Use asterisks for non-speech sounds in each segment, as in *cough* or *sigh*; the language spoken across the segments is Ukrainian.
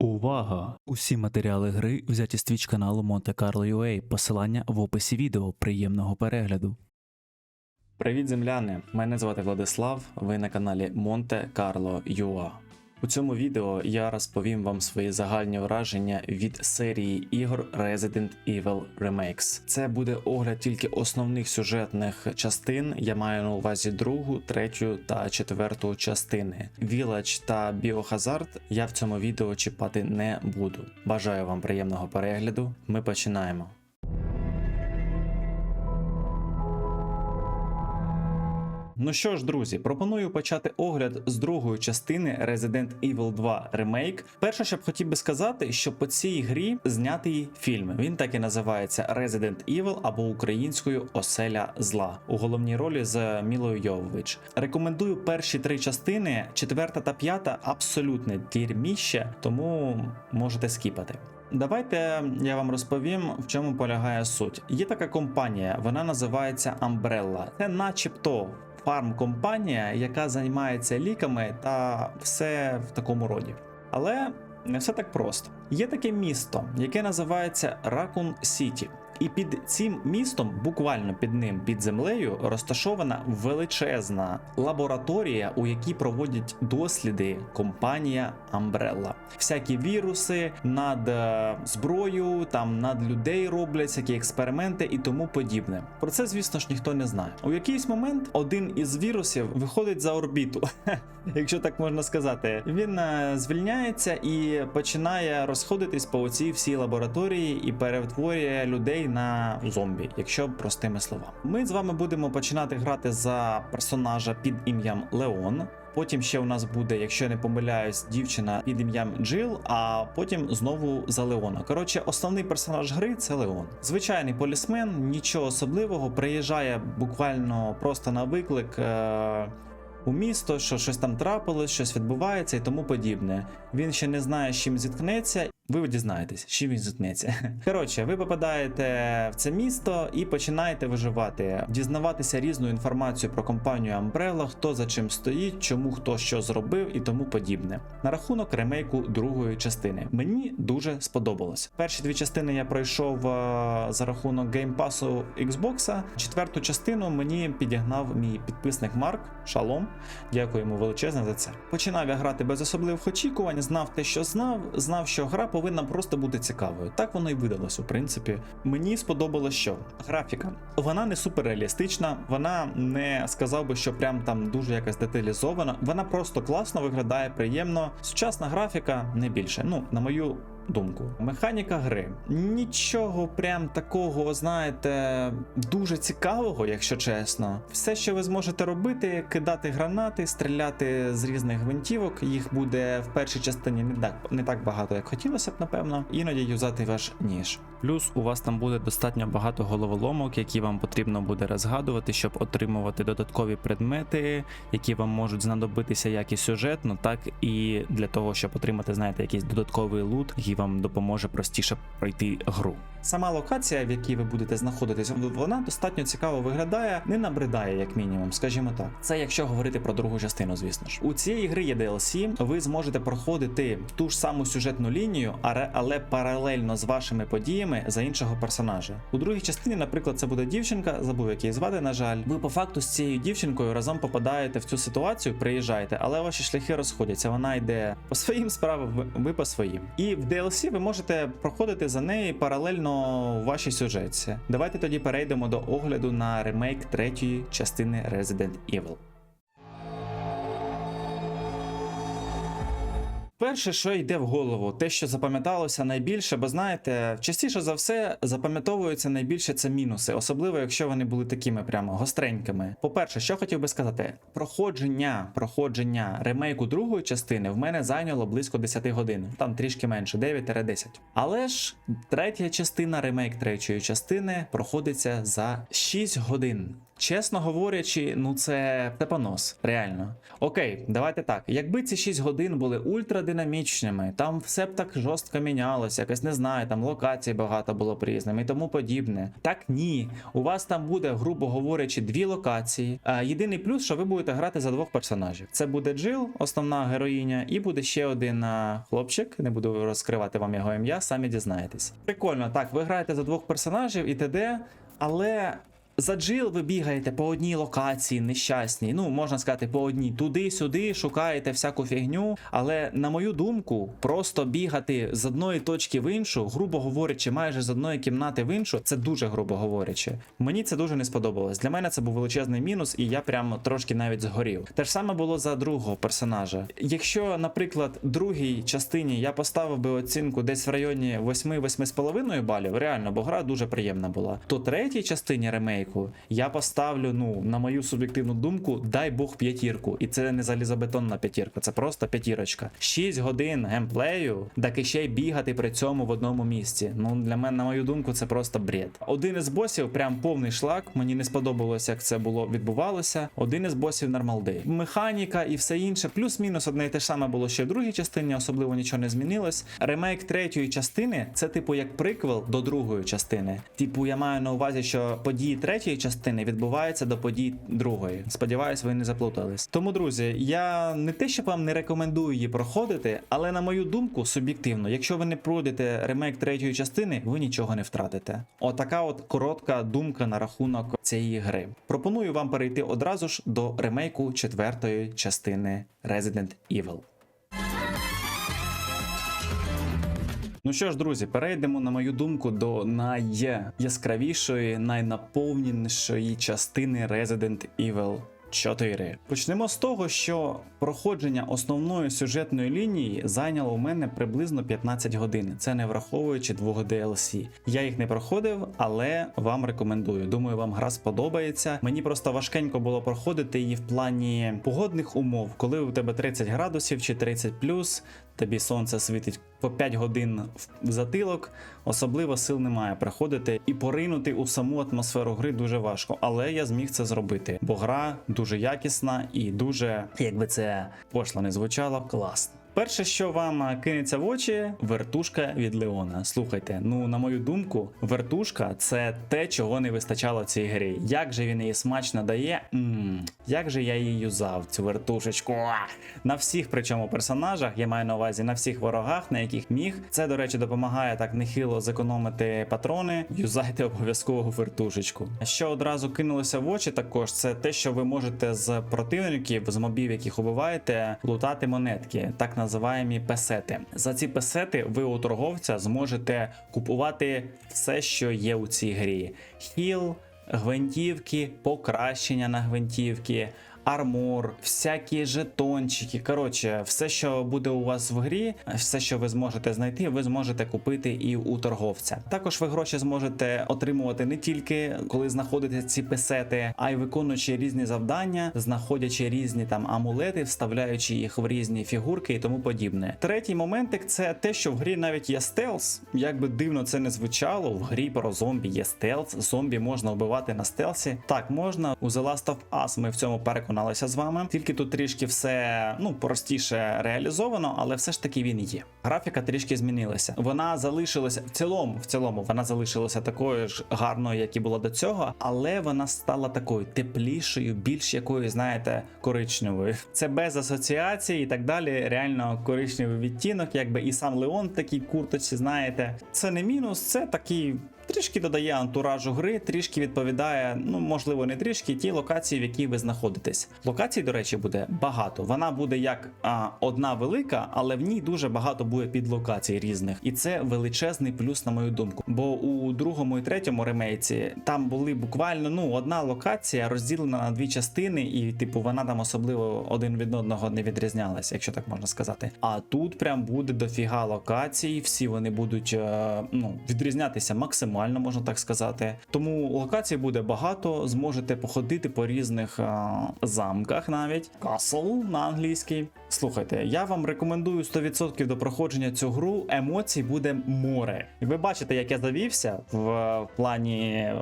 Увага! Усі матеріали гри взяті з твіч каналу Monte Carlo UA. Посилання в описі відео. Приємного перегляду. Привіт, земляни! Мене звати Владислав. Ви на каналі Monte Carlo UA. У цьому відео я розповім вам свої загальні враження від серії ігор Resident Evil Remakes. Це буде огляд тільки основних сюжетних частин. Я маю на увазі другу, третю та четверту частини. Village та Biohazard я в цьому відео чіпати не буду. Бажаю вам приємного перегляду. Ми починаємо. Ну що ж, друзі, пропоную почати огляд з другої частини Resident Evil 2 Remake. Перше, що б хотів би сказати, що по цій грі знятий фільм. Він так і називається Resident Evil або українською Оселя зла у головній ролі з Мілою Йовович. Рекомендую перші три частини, четверта та п'ята абсолютне дірміще, тому можете скіпати. Давайте я вам розповім, в чому полягає суть. Є така компанія, вона називається Umbrella. Це начебто фармкомпанія, яка займається ліками та все в такому роді. Але не все так просто. Є таке місто, яке називається Ракун Сіті. І під цим містом, буквально під ним, під землею, розташована величезна лабораторія, у якій проводять досліди компанія Umbrella. Всякі віруси над е, зброєю, там над людей роблять всякі експерименти і тому подібне. Про це, звісно ж, ніхто не знає. У якийсь момент один із вірусів виходить за орбіту, *laughs* якщо так можна сказати. Він е, звільняється і починає розходитись по цій всій лабораторії і перетворює людей на зомбі, якщо простими словами. Ми з вами будемо починати грати за персонажа під ім'ям Леон. Потім ще у нас буде, якщо я не помиляюсь, дівчина під ім'ям Джил, а потім знову за Леона. Коротше, основний персонаж гри це Леон. Звичайний полісмен, нічого особливого, приїжджає буквально просто на виклик. Е- у місто, що щось там трапилось, щось відбувається і тому подібне. Він ще не знає, з чим зіткнеться. Ви дізнаєтесь, чим він зіткнеться. *laughs* Коротше, ви попадаєте в це місто і починаєте виживати, дізнаватися різну інформацію про компанію Umbrella, хто за чим стоїть, чому хто що зробив і тому подібне. На рахунок ремейку другої частини. Мені дуже сподобалось. Перші дві частини я пройшов е, за рахунок геймпасу Xbox. Четверту частину мені підігнав мій підписник Марк Шалом. Дякую йому величезне за це. Починав я грати без особливих очікувань, знав те, що знав, знав, що гра повинна просто бути цікавою. Так воно і видалось, у принципі. Мені сподобалось, що графіка. Вона не суперреалістична, вона не сказав би, що прям там дуже якась деталізована. Вона просто класно виглядає, приємно. Сучасна графіка не більше. Ну, на мою. Думку, механіка гри. Нічого прям такого, знаєте, дуже цікавого, якщо чесно. Все, що ви зможете робити, кидати гранати, стріляти з різних гвинтівок. Їх буде в першій частині не так не так багато, як хотілося б, напевно. Іноді юзати ваш ніж. Плюс у вас там буде достатньо багато головоломок, які вам потрібно буде розгадувати, щоб отримувати додаткові предмети, які вам можуть знадобитися як і сюжетно, так і для того, щоб отримати, знаєте, якийсь додатковий лут, вам допоможе простіше пройти гру. Сама локація, в якій ви будете знаходитись, вона достатньо цікаво виглядає, не набридає, як мінімум, скажімо так. Це якщо говорити про другу частину, звісно ж. У цієї гри є DLC, ви зможете проходити ту ж саму сюжетну лінію, але- але паралельно з вашими подіями за іншого персонажа. У другій частині, наприклад, це буде дівчинка, забув як її звати, на жаль. Ви по факту з цією дівчинкою разом попадаєте в цю ситуацію, приїжджаєте, але ваші шляхи розходяться. Вона йде по своїм справам, ви по своїм. І в DLC ви можете проходити за неї паралельно в вашій сюжетці. Давайте тоді перейдемо до огляду на ремейк третьої частини Resident Evil. Перше, що йде в голову, те, що запам'яталося найбільше, бо знаєте, частіше за все запам'ятовуються найбільше це мінуси, особливо якщо вони були такими прямо гостренькими. По-перше, що хотів би сказати, проходження, проходження ремейку другої частини в мене зайняло близько 10 годин, там трішки менше, 9-10. Але ж третя частина, ремейк третьої частини, проходиться за 6 годин. Чесно говорячи, ну це тепонос, реально. Окей, давайте так. Якби ці 6 годин були ультрадинамічними, там все б так жорстко мінялося, якось не знаю, там локацій багато було б різними і тому подібне. Так ні. У вас там буде, грубо говорячи, дві локації. А єдиний плюс, що ви будете грати за двох персонажів. Це буде Джил, основна героїня, і буде ще один а, хлопчик. Не буду розкривати вам його ім'я, самі дізнаєтесь. Прикольно, так, ви граєте за двох персонажів і т.д., але. За джил ви бігаєте по одній локації нещасній, ну можна сказати, по одній туди-сюди, шукаєте всяку фігню. Але на мою думку, просто бігати з одної точки в іншу, грубо говорячи, майже з одної кімнати в іншу, це дуже грубо говорячи. Мені це дуже не сподобалось. Для мене це був величезний мінус, і я прямо трошки навіть згорів. Те ж саме було за другого персонажа. Якщо, наприклад, другій частині я поставив би оцінку десь в районі 8-8,5 балів, реально, бо гра дуже приємна була, то третій частині ремейку я поставлю, ну, на мою суб'єктивну думку, дай Бог п'ятірку. І це не залізобетонна п'ятірка, це просто п'ятірочка. 6 годин геймплею, так і ще й бігати при цьому в одному місці. Ну, для мене, на мою думку, це просто бред. Один із босів, прям повний шлак. Мені не сподобалося, як це було відбувалося. Один із босів нормалдей. Механіка і все інше, плюс-мінус одне і те ж саме було ще в другій частині, особливо нічого не змінилось. Ремейк третьої частини це, типу, як приквел до другої частини. Типу, я маю на увазі, що події третьої частини відбуваються до подій другої. Сподіваюсь, ви не заплутались. Тому, друзі, я не те, що вам не рекомендую її проходити, але на мою думку, суб'єктивно, якщо ви не пройдете ремейк третьої частини, ви нічого не втратите. Отака от коротка думка на рахунок цієї гри. Пропоную вам перейти одразу ж до ремейку четвертої частини Resident Evil. Ну що ж, друзі, перейдемо на мою думку до найяскравішої, найнаповненішої частини Resident Evil 4. Почнемо з того, що проходження основної сюжетної лінії зайняло у мене приблизно 15 годин. Це не враховуючи двох DLC. Я їх не проходив, але вам рекомендую. Думаю, вам гра сподобається. Мені просто важкенько було проходити її в плані погодних умов, коли у тебе 30 градусів чи 30 тобі сонце світить по 5 годин в затилок, особливо сил немає приходити і поринути у саму атмосферу гри дуже важко. Але я зміг це зробити, бо гра дуже якісна і дуже, якби це пошло не звучало, класно. Перше, що вам кинеться в очі, вертушка від Леона. Слухайте, ну на мою думку, вертушка це те, чого не вистачало цій грі. Як же він її смачно дає? Ммм, як же я її юзав, цю вертушечку? На всіх, причому персонажах, я маю на увазі на всіх ворогах, на яких міг. Це, до речі, допомагає так нехило зекономити патрони. Юзайте обов'язково вертушечку. Що одразу кинулося в очі, також це те, що ви можете з противників, з мобів, яких убиваєте, лутати монетки. Так називаємі песети. За ці песети ви у торговця зможете купувати все, що є у цій грі: хіл, гвинтівки, покращення на гвинтівки. Армор, всякі жетончики. Коротше, все, що буде у вас в грі, все, що ви зможете знайти, ви зможете купити і у торговця. Також ви гроші зможете отримувати не тільки коли знаходите ці песети, а й виконуючи різні завдання, знаходячи різні там амулети, вставляючи їх в різні фігурки і тому подібне. Третій моментик це те, що в грі навіть є стелс. Як би дивно це не звучало, в грі про зомбі є стелс. Зомбі можна вбивати на стелсі. Так, можна. У The Last of Us ми в цьому переконалися з вами. Тільки тут трішки все ну простіше реалізовано, але все ж таки він є. Графіка трішки змінилася. Вона залишилася в цілому, в цілому, вона залишилася такою ж гарною, як і була до цього, але вона стала такою теплішою, більш якою, знаєте, коричневою. Це без асоціації і так далі. Реально коричневий відтінок, якби і сам Леон в такій курточці, знаєте. Це не мінус, це такий. Трішки додає антуражу гри, трішки відповідає, ну можливо, не трішки ті локації, в якій ви знаходитесь. Локацій, до речі, буде багато. Вона буде як а, одна велика, але в ній дуже багато буде підлокацій різних. І це величезний плюс, на мою думку. Бо у другому і третьому ремейці там були буквально ну одна локація розділена на дві частини, і типу вона там особливо один від одного не відрізнялася, якщо так можна сказати. А тут прям буде дофіга локацій, всі вони будуть е, ну відрізнятися максимально максимально, можна так сказати. Тому локацій буде багато, зможете походити по різних а, замках навіть. Castle на англійській. Слухайте, я вам рекомендую 100% до проходження цю гру. Емоцій буде море. І ви бачите, як я завівся в плані,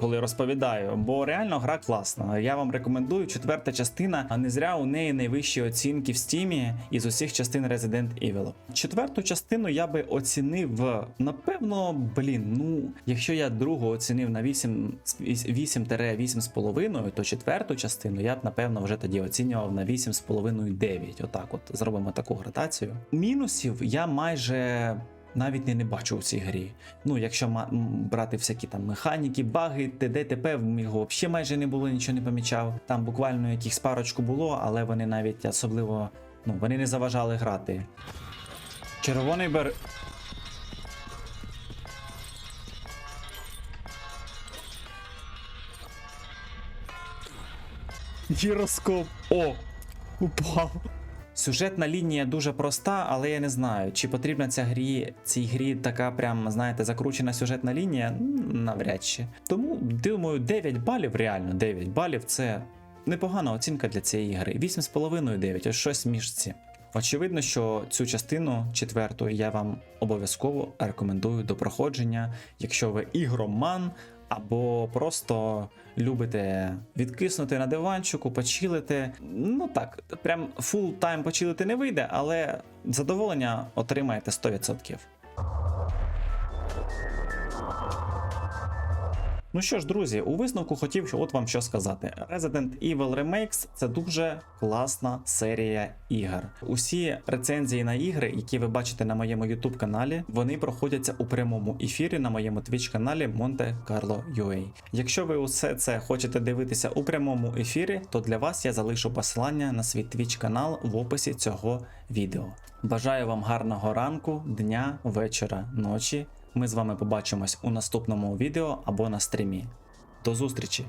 коли розповідаю, бо реально гра класна. Я вам рекомендую четверта частина, а не зря у неї найвищі оцінки в стімі із усіх частин Resident Evil. Четверту частину я би оцінив, напевно, блін, ну якщо я другу оцінив на 8, 8-8,5, то четверту частину я б напевно вже тоді оцінював на 8,5-9. Отак, от зробимо таку градацію. Мінусів я майже. Навіть не, не бачу у цій грі. Ну, якщо ма- брати всякі там механіки, баги, т.д. т.п. в його взагалі майже не було, нічого не помічав. Там буквально якихось парочку було, але вони навіть особливо ну, вони не заважали грати. Червоний бер. Гіроскоп. О! Упав. Сюжетна лінія дуже проста, але я не знаю, чи потрібна ця грі, цій грі така прям, знаєте, закручена сюжетна лінія? Навряд чи. Тому думаю, 9 балів, реально 9 балів це непогана оцінка для цієї гри. 8,5-9, ось щось між ці. Очевидно, що цю частину четверту я вам обов'язково рекомендую до проходження, якщо ви ігроман або просто любите відкиснути на диванчику, почилити. Ну так, прям фул тайм почилити не вийде, але задоволення отримаєте 100%. Ну що ж, друзі, у висновку хотів от вам що сказати. Resident Evil Remakes це дуже класна серія ігор. Усі рецензії на ігри, які ви бачите на моєму YouTube каналі, вони проходяться у прямому ефірі на моєму Twitch каналі Monte Carlo UA. Якщо ви усе це хочете дивитися у прямому ефірі, то для вас я залишу посилання на свій Twitch канал в описі цього відео. Бажаю вам гарного ранку, дня, вечора, ночі. Ми з вами побачимось у наступному відео або на стрімі. До зустрічі!